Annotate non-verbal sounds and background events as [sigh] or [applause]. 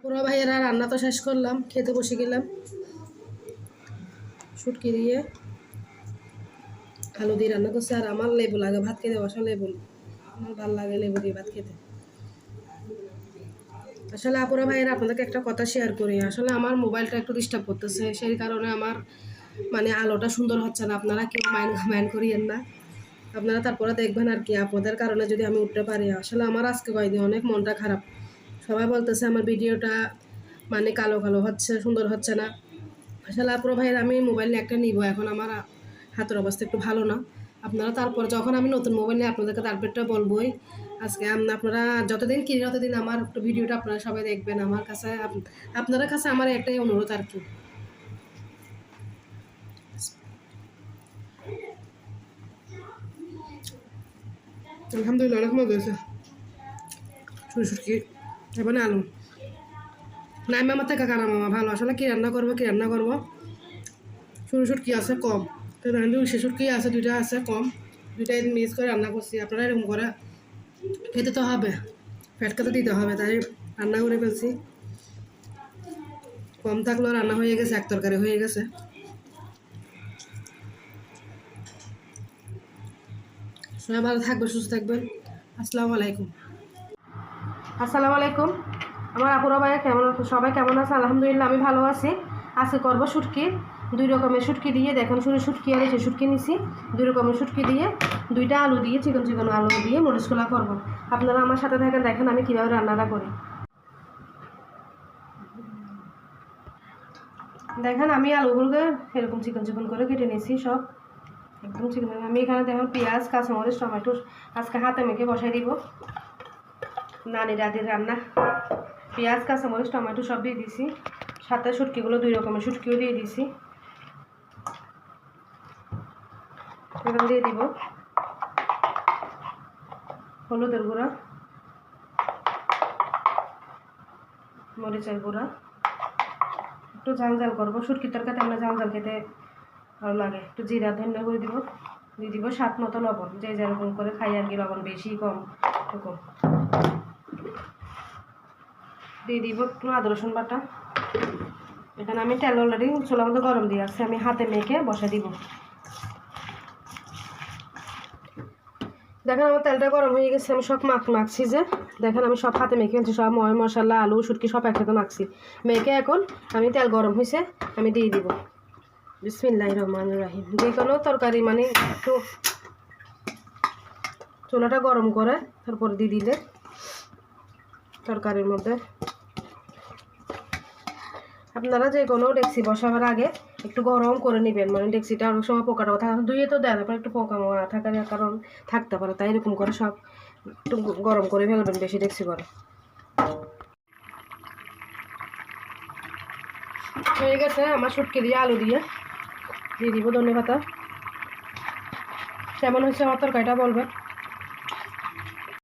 পুরো ভাইয়েরা রান্না তো শেষ করলাম, খেতে বসে গেলাম। শুটকি দিয়ে আলু দিয়ে রান্না করছে, আর আমার লেবু লাগে, ভাত খেতে বসা লেবু। আমার ভালো লাগে লেবু দিয়ে ভাত খেতে। আসলে আপুরা ভাইয়েরা, আপনাদেরকে একটা কথা শেয়ার করি। আসলে আমার মোবাইলটা একটু ডিস্টার্ব করতেছে, সেই কারণে আমার মানে আলোটা সুন্দর হচ্ছে না। আপনারা কেউ মাইন্ড মাইন্ড [laughs] করিয়েন না। আপনারা তারপরে দেখবেন আর কি, আপনাদের কারণে যদি আমি উঠতে পারি। আসলে আমার আজকে কয়েকদিন অনেক মনটা খারাপ। সবাই বলতেছে, আমার ভিডিওটা মানে কালো কালো হচ্ছে, সুন্দর হচ্ছে না। আসলে আপুরা ভাইয়ের আমি মোবাইল নিয়ে একটা নিব, এখন আমার হাতের অবস্থা একটু ভালো না। আপনারা তারপর যখন আমি নতুন মোবাইল নিয়ে আপনাদেরকে তারপরটা বলবোই, আজকে আপনারা যতদিন কিনি ততদিন আমার একটু ভিডিওটা আপনারা সবাই দেখবেন। আমার কাছে আপ- আপনাদের কাছে আমার একটাই অনুরোধ আর কি। আলহামদুলিল্লাহ, অনেক হয়েছে। শুরু শুটকি এবার আলু। নাই মামা থেকে কানা মামা, ভালো। আসলে কি রান্না করব, কি রান্না করব? শুরু শুটকি আছে? কম। তো সে শুটকি আছে, দুইটা আছে, কম। দুইটাই মিক্স করে রান্না করছি। আপনারা এরকম করে খেতে তো হবে। ফ্যাট খেতে দিতে হবে, তাই রান্না করে ফেলছি। কম থাকলেও রান্না হয়ে গেছে, এক তরকারি হয়ে গেছে। সবাই ভালো থাকবে সুস্থ থাকবেন। আসসালামু আলাইকুম। আসসালামু আলাইকুম। আমার আপুরা ভাইয়া কেমন সবাই কেমন আছে? আলহামদুলিল্লাহ, আমি ভালো আছি। আজকে করব শুটকি। দুই রকমের শুটকি দিয়ে, দেখুন শুধু শুটকি আর এসে শুটকি নিছি। দুই রকমের শুটকি দিয়ে, দুইটা আলু দিয়ে, চিকন চিকন আলু দিয়ে মরিচ খোলা করব। আপনারা আমার সাথে থাকেন, দেখেন আমি কীভাবে রান্নাটা করি। দেখেন আমি আলুগুলোকে এরকম চিকন চিকন করে কেটে নিয়েছি সব। একদম চিকন। আমি এখানে দেখুন পেঁয়াজ, কাঁচামরিচ, টমেটো আজকে হাতে মেখে বসাই দিব। নানি দাদির রান্না। পেঁয়াজ, কাঁচামরিচ, টমেটো সব দিয়ে দিছি। সাথে শুটকিগুলো দুই রকমের শুটকিও দিয়ে দিছি। এখন দিয়ে দিব। হলুদের গুঁড়া। মরিচের গুঁড়া। একটু ঝাল ঝাল করব। শুটকির তরকারিতে আমরা ঝাল ঝাল খেতে ভালো লাগে। একটু জিরা ধন্য করে দিব। দিয়ে দিব স্বাদ মতো লবণ। যে যেরকম করে খাই আর কি, লবণ বেশি কম এরকম। দিয়ে দিব একটু আদা রসুন বাটা। এখানে আমি তেল অলরেডি চুলার মধ্যে গরম দিয়ে আসছি আমি হাতে মেখে বসে দিব। দেখেন আমার তেলটা গরম হয়ে গেছে, আমি সব মাখ মাখছি যে। দেখেন আমি সব হাতে মেখে ফেলছি সব ময় মশলা, আলু, সুটকি সব একসাথে মাখছি। মেখে এখন আমি তেল গরম হয়েছে, আমি দিয়ে দিব। বিসমিল্লাহ রহমান রাহিম। যে কোনো তরকারি মানে একটু চুলাটা গরম করে, তারপর দিয়ে দিলে তরকারির মধ্যে আপনারা যে কোনো ডেক্সি বসাবার আগে একটু গরম করে নেবেন। মানে ডেক্সিটা অনেক সময় পোকা টোকা থাকে। ধুয়ে তো দেয় তারপর একটু পোকা মোকা থাকার কারণ থাকতে পারে। তাই এরকম করে সব একটু গরম করে ফেলবেন বেশি ডেক্সি করে। হয়ে গেছে আমার শুটকি দিয়ে আলু দিয়ে। দিয়ে দিব ধনে পাতা কেমন হয়েছে আমার তরকারিটা বলবেন?